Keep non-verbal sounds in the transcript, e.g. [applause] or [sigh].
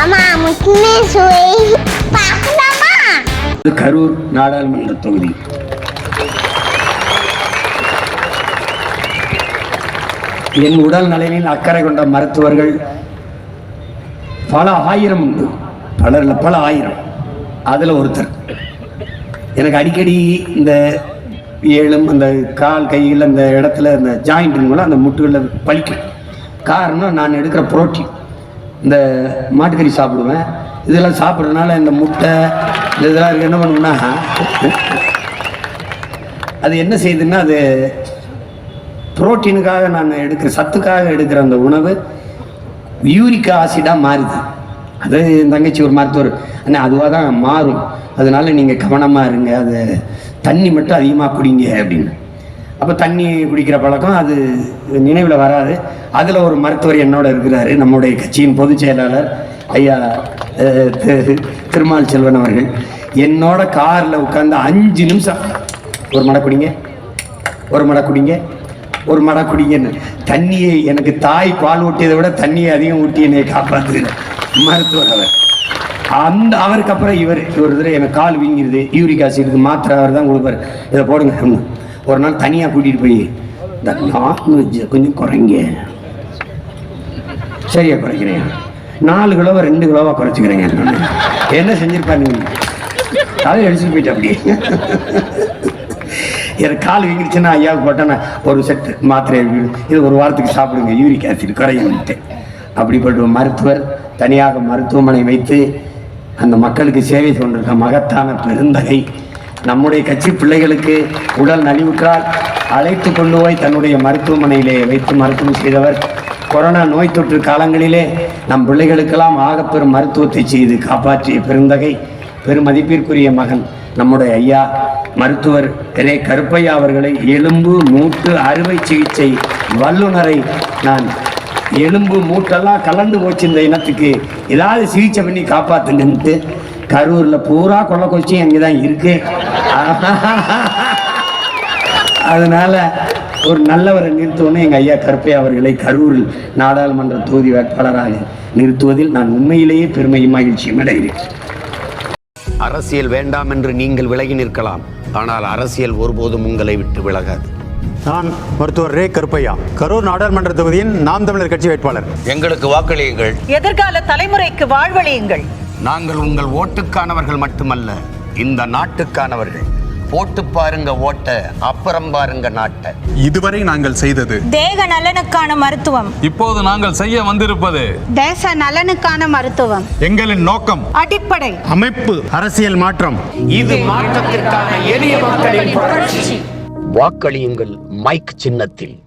அம்மா முக்கியமே சுவை. பார்க்கலாமா? இது கரூர் நாடாளுமன்ற தொகுதி. என் உடல் நலனில் அக்கறை கொண்ட மருத்துவர்கள் பல ஆயிரம் உண்டு. பலரில் பல ஆயிரம். அதில் ஒருத்தர். எனக்கு அடிக்கடி இந்த ஏழும் அந்த கால் கையில் அந்த இடத்துல அந்த ஜாயிண்ட்டுங்களோ அந்த முட்டுகளில் பழிக்கும். காரணம் நான் எடுக்கிற புரோட்டீன் இந்த மாட்டுக்கறி சாப்பிடுவேன். இதெல்லாம் சாப்பிட்றதுனால இந்த முட்டை இந்த இதெல்லாம் இருக்குது என்ன பண்ணுன்னா அது என்ன செய்யுதுன்னா அது புரோட்டீனுக்காக நான் எடுக்கிற சத்துக்காக எடுக்கிற அந்த உணவு யூரிக் ஆசிடாக மாறுது. அது என் தங்கச்சி ஒரு மருத்துவர் ஆனால் அதுவாக தான் மாறும். அதனால நீங்கள் கவனமாக இருங்க. அது தண்ணி மட்டும் அதிகமாக குடிங்க அப்படின்னு. அப்போ தண்ணி குடிக்கிற பழக்கம் அது நினைவில் வராது. அதில் ஒரு மருத்துவர் என்னோட இருக்கிறார் நம்முடைய கட்சியின் பொதுச் செயலாளர் ஐயா திரு- திருமால் செல்வன் அவர்கள். என்னோட காரில் உட்காந்து அஞ்சு நிமிஷம். ஒரு மடை குடிங்க. ஒரு மடை குடிங்க. ஒரு மடை குடிங்கன்னு. தண்ணியை எனக்கு தாய் பால் ஊட்டியதை விட தண்ணியை அதிகம் ஊட்டி என்னை காப்பாத்து. மருத்துவர் அவர். அந்த அவருக்கு அப்புறம் இவர் ஒரு தடவை எனக்கு கால் வீங்கிருது. யூரிக் ஆசிடுக்கு மாத்திரை அவர் தான் கொடுப்பாரு. இதை போடுங்க. ஒரு நாள் தனியாக கூட்டிகிட்டு போய் இந்த நான்வெஜ் கொஞ்சம் குறைங்க. சரியா குறைக்கிறேன். நாலு கிலோவை ரெண்டு கிலோவா குறைச்சிக்கிறேங்க. என்ன செஞ்சிருப்பாரு நீங்க? அடிச்சுட்டு போயிட்டு அப்படியே. எனக்கு கால் வீங்கிடுச்சுன்னா ஐயாவுக்கு போட்டேன்னா ஒரு செட்டு மாத்திரை இது ஒரு வாரத்துக்கு சாப்பிடுங்க யூரிக் ஆசிட் குறையும்ட்டு அப்படிப்பட்ட மருத்துவர் தனியாக மருத்துவமனை வைத்து அந்த மக்களுக்கு சேவை கொண்டிருக்க மகத்தான பெருந்தகை. நம்முடைய கட்சி பிள்ளைகளுக்கு உடல் நலிவுற்றால் அழைத்து கொண்டு போய் தன்னுடைய மருத்துவமனையிலே வைத்து மருத்துவம் செய்தவர். கொரோனா நோய் தொற்று காலங்களிலே நம் பிள்ளைகளுக்கெல்லாம் ஆகப்பெரும் மருத்துவத்தை செய்து காப்பாற்றிய பெருந்தகை பெருமதிப்பிற்குரிய மகன் நம்முடைய ஐயா மருத்துவர் ரே. கருப்பையா அவர்களை எலும்பு மூட்டு அறுவை சிகிச்சை வல்லுநரை நான் எலும்பு மூட்டெல்லாம் கலந்து போச்சு இந்த இனத்துக்கு. ஏதாவது சிகிச்சை பண்ணி காப்பாற்றுங்கன்ட்டு கரூரில் பூரா கொள்ளக்கொச்சி அங்கே தான் இருக்குது [laughs] அதனால ஒரு நல்லவரை நிறுத்தணும்னு எங்கள் ஐயா கருப்பையா அவர்களை கரூரில் நாடாளுமன்ற தொகுதி வேட்பாளராக நிறுத்துவதில் நான் உண்மையிலேயே பெருமையும் மகிழ்ச்சியும் அடைகிறேன் அரசியல் வேண்டாம் என்று நீங்கள் விலகி நிற்கலாம். ஆனால் அரசியல் ஒருபோதும் உங்களை விட்டு விலகாது. நான் மருத்துவர் ரே கருப்பையா கரூர் நாடாளுமன்ற தொகுதியின் நாம் தமிழர் கட்சி வேட்பாளர். எங்களுக்கு வாக்களியுங்கள். எதிர்கால தலைமுறைக்கு வாழ்வழியுங்கள். நாங்கள் உங்கள் ஓட்டுக்கானவர்கள் மட்டுமல்ல இந்த நாட்டுக்கானவர்கள் போட்டு பாருங்க ஓட்ட அப்புறம் பாருங்க நாட்டை. இதுவரை நாங்கள் செய்தது தேக நலனுக்கான மருத்துவம். இப்போது நாங்கள் செய்ய வந்திருப்பது தேச நலனுக்கான மருத்துவம். எங்களின் நோக்கம் அடிப்படை. அமைப்பு அரசியல் மாற்றம். இது மாற்றத்திற்கான எளிய மக்களின் புரட்சி. வாக்களியுங்கள் மைக் சின்னத்தில்.